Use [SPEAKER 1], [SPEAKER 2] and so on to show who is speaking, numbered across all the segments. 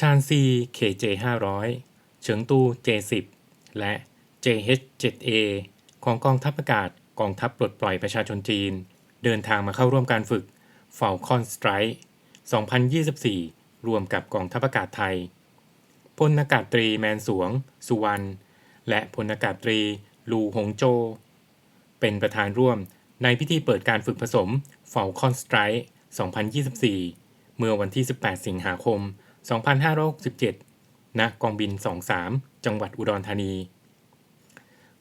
[SPEAKER 1] ชานซี KJ 500 เฉิงตู J10 และ JH7A ของกองทัพอากาศกองทัพปลดปล่อยประชาชนจีน เดินทางมาเข้าร่วมการฝึก Falcon Strike 2024 รวมกับกองทัพอากาศไทย พลอากาศตรีแมนสวง สุวรรณ และพลอากาศตรีลูหงโจ เป็นประธานร่วมในพิธีเปิดการฝึกผสม Falcon Strike 2024 เมื่อวันที่ 18 สิงหาคม 2567ณกองบิน 23 จังหวัดอุดรธานี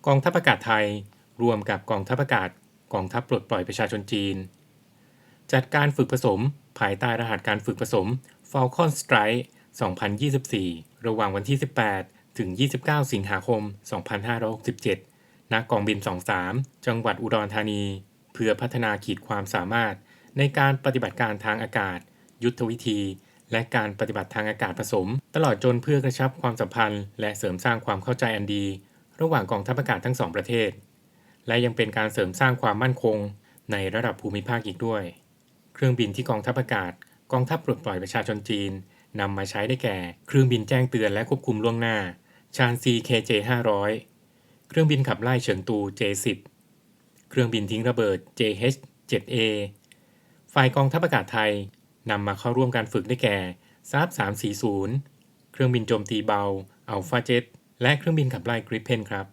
[SPEAKER 1] กองทัพอากาศไทยรวมกับกองทัพอากาศกองทัพปลดปล่อยประชาชนจีน จัดการฝึกผสม ภายใต้รหัสการฝึกผสม Falcon Strike 2024 ระหว่างวันที่ 18 ถึง 29 สิงหาคม 2567 ณ กองบิน 23 จังหวัดอุดรธานี เพื่อพัฒนาขีดความสามารถในการปฏิบัติการทางอากาศ ยุทธวิธี และการปฏิบัติทางอากาศผสม ตลอดจนเพื่อกระชับความสัมพันธ์ และเสริมสร้างความเข้าใจอันดี ระหว่างกองทัพอากาศทั้งสองประเทศ และยังเป็นการเสริมสร้างความมั่นคง ในระดับภูมิภาคอีกด้วย เครื่องบินที่กองทัพอากาศ กองทัพปลดปล่อยประชาชนจีนนำมาใช้ได้แก่ เครื่องบินแจ้งเตือนและควบคุมล่วงหน้าชานซี KJ 500 เครื่องบินขับไล่เฉิงตู J10 เครื่องบินทิ้งระเบิด JH7A ฝ่ายกองทัพอากาศไทย นำมาเข้าร่วมการฝึกได้แก่ซาบ340 เครื่องบินโจมตีเบาอัลฟาเจ็ตและเครื่องบินขับไล่กริปเพนครับ